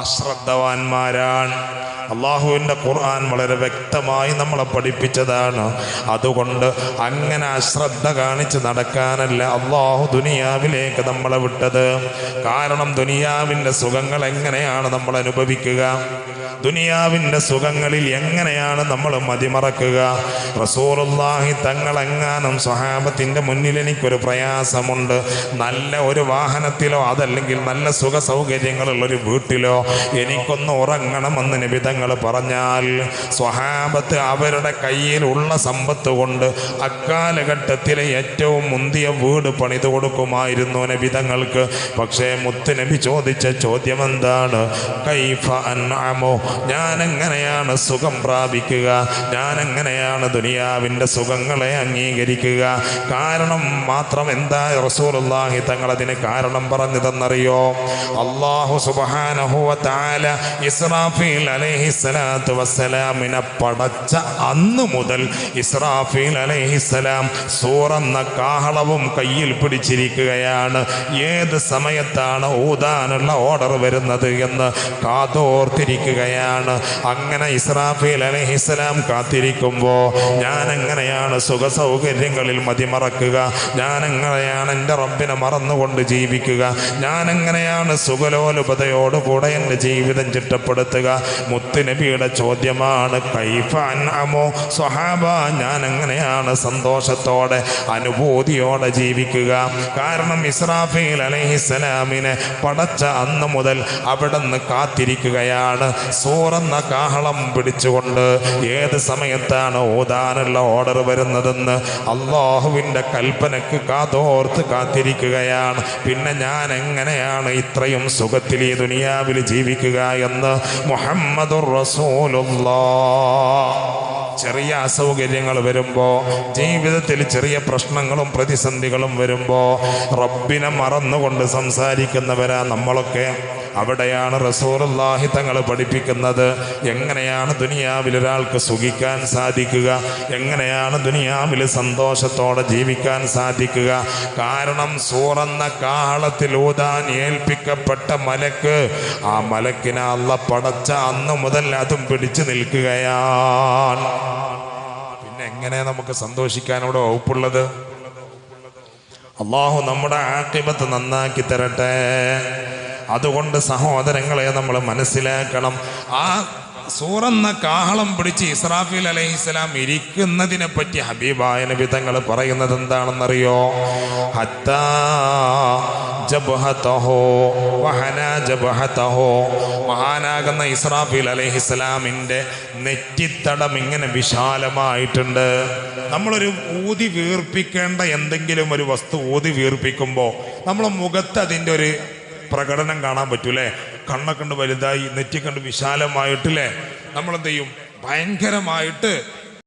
അശ്രദ്ധവാന്മാരാണ്. അള്ളാഹുവിന്റെ ഖുർആൻ വളരെ വ്യക്തമായി നമ്മളെ പഠിപ്പിച്ചതാണ്. അതുകൊണ്ട് അങ്ങനെ അശ്രദ്ധ കാണിച്ച് നടക്കാനല്ല അള്ളാഹു ദുനിയാവിലേക്ക് നമ്മളെ വിട്ടത്. കാരണം ദുനിയാവിന്റെ സുഖങ്ങൾ എങ്ങനെയാണ് നമ്മൾ അനുഭവിക്കുക? ദുനിയാവിന്റെ സുഖങ്ങളിൽ എങ്ങനെയാണ് നമ്മൾ മതിമറക്കുക? റസൂറുല്ലാഹി തങ്ങളെങ്ങാനും സ്വഹാബത്തിന്റെ മുന്നിൽ എനിക്കൊരു പ്രയാസമുണ്ട്. നല്ല ഒരു വാഹനത്തിലോ അതല്ലെങ്കിൽ നല്ല സുഖ സൗകര്യങ്ങളുള്ളൊരു വീട്ടിലോ എനിക്കൊന്ന് ഉറങ്ങണമെന്ന് നിബിതങ്ങൾ പറഞ്ഞാൽ സ്വഹാബത്ത് അവരുടെ കയ്യിലുള്ള സമ്പത്ത് കൊണ്ട് അക്കാലഘട്ടത്തിലെ ഏറ്റവും മുന്തിയ വീട് പണിത് കൊടുക്കുമായിരുന്നു നബിതങ്ങൾക്ക്. പക്ഷേ മുത്തുനബി ചോദിച്ച ചോദ്യം എന്താണ് കൈഫ അൻഅമു ഞാൻ എങ്ങനെയാണ് സുഖം പ്രാപിക്കുക? ഞാൻ എങ്ങനെയാണ് ദുനിയാവിന്റെ സുഖങ്ങളെ അംഗീകരിക്കുക? കാരണം മാത്രം എന്താ റസൂലുള്ളാഹി തങ്ങൾ അതിന് കാരണം പറഞ്ഞു തന്നറിയോ അള്ളാഹു സുബ്ഹാനഹു താല ഇസ്രാഫീൽ അലൈഹി സ്വലാത്തു വസ്സലാമിനെ പടച്ച അന്ന് മുതൽ ഇസ്രാഫീൽ അലൈഹിസ്സലാം സൂറന്ന കാഹളവും കയ്യിൽ പിടിച്ചിരിക്കുകയാണ്. ഏത് സമയത്താണ് ഊതാനുള്ള ഓർഡർ വരുന്നത് എന്ന് കാതോർത്തിരിക്കുകയാണ്. അങ്ങനെ ഇസ്രാഫീൽ അലൈഹിസ്സലാം കാത്തിരിക്കുമ്പോൾ ഞാൻ എങ്ങനെയാണ് സുഖ സൗകര്യങ്ങളിൽ മതിമറക്കുക? ഞാൻ എങ്ങനെയാണ് എന്റെ റബ്ബിനെ മറന്നുകൊണ്ട് ജീവിക്കുക? ഞാൻ എങ്ങനെയാണ് സുഖലോലുപതയോടുകൂടെ എന്റെ ജീവിതം ചിട്ടപ്പെടുത്തുക? മുത്തുനബിയുടെ ചോദ്യമാണ്. കൈഫാൻ സ്വഹാബ ഞാൻ എങ്ങനെയാണ് സന്തോഷത്തോടെ അനുഭൂതിയോടെ ജീവിക്കുക. കാരണം ഇസ്രാഫീൽ അലഹിസ്സലാമിനെ പടച്ച അന്ന് മുതൽ അവിടെ നിന്ന് കാത്തിരിക്കുകയാണ്. സൂറന്ന കാഹളം പിടിച്ചുകൊണ്ട് ഏത് സമയത്താണ് ഓതാനുള്ള ഓർഡർ വരുന്നതെന്ന് അള്ളാഹുവിന്റെ കൽപ്പനക്ക് കാതോർത്ത് കാത്തിരിക്കുകയാണ്. പിന്നെ ഞാൻ എങ്ങനെയാണ് ഇത്രയും സുഖത്തിൽ ഈ ദുനിയാവിൽ ജീവിക്കുക എന്ന് റസൂലുള്ളാ ചെറിയ അസൗകര്യങ്ങൾ വരുമ്പോൾ ജീവിതത്തിൽ ചെറിയ പ്രശ്നങ്ങളും പ്രതിസന്ധികളും വരുമ്പോൾ റബ്ബിനെ മറന്നുകൊണ്ട് സംസാരിക്കുന്നവരാ നമ്മളൊക്കെ. അവിടെയാണ് റസൂറുല്ലാഹി തങ്ങൾ പഠിപ്പിക്കുന്നത്. എങ്ങനെയാണ് ദുനിയാവിൽ ഒരാൾക്ക് സുഖിക്കാൻ സാധിക്കുക? എങ്ങനെയാണ് ദുനിയാവിൽ സന്തോഷത്തോടെ ജീവിക്കാൻ സാധിക്കുക? കാരണം സൂറന്ന കാഹളത്തിൽ ഊതാൻ ഏൽപ്പിക്കപ്പെട്ട മലക്ക് ആ മലക്കിനെ അല്ല പടച്ച അന്ന് മുതൽ അതും പിടിച്ചു നിൽക്കുകയാണ്. പിന്നെ എങ്ങനെ നമുക്ക് സന്തോഷിക്കാൻ ഇവിടെ വകുപ്പുള്ളത്? അള്ളാഹു നമ്മുടെ ആക്കിബത്ത് നന്നാക്കി തരട്ടെ. അതുകൊണ്ട് സഹോദരങ്ങളെ നമ്മൾ മനസ്സിലാക്കണം. ആ സൂറന്ന കാഹളം പിടിച്ച് ഇസ്രാഫീൽ അലൈഹിസ്സലാം ഇരിക്കുന്നതിനെ പറ്റി ഹബീബായ നബി തങ്ങൾ പറയുന്നത് എന്താണെന്നറിയോ? മഹാനാകുന്ന ഇസ്രാഫീൽ അലൈഹിസ്സലാമിന്റെ നെറ്റിത്തടം ഇങ്ങനെ വിശാലമായിട്ടുണ്ട്. നമ്മളൊരു ഊതി വീർപ്പിക്കേണ്ട എന്തെങ്കിലും ഒരു വസ്തു ഊതി വീർപ്പിക്കുമ്പോൾ നമ്മളെ മുഖത്ത് അതിന്റെ ഒരു പ്രകടനം കാണാൻ പറ്റൂലേ? കണ്ണൊക്കെ വലുതായി നെറ്റി കണ്ട് വിശാലമായിട്ടില്ലേ? നമ്മളെന്ത് ചെയ്യും ഭയങ്കരമായിട്ട്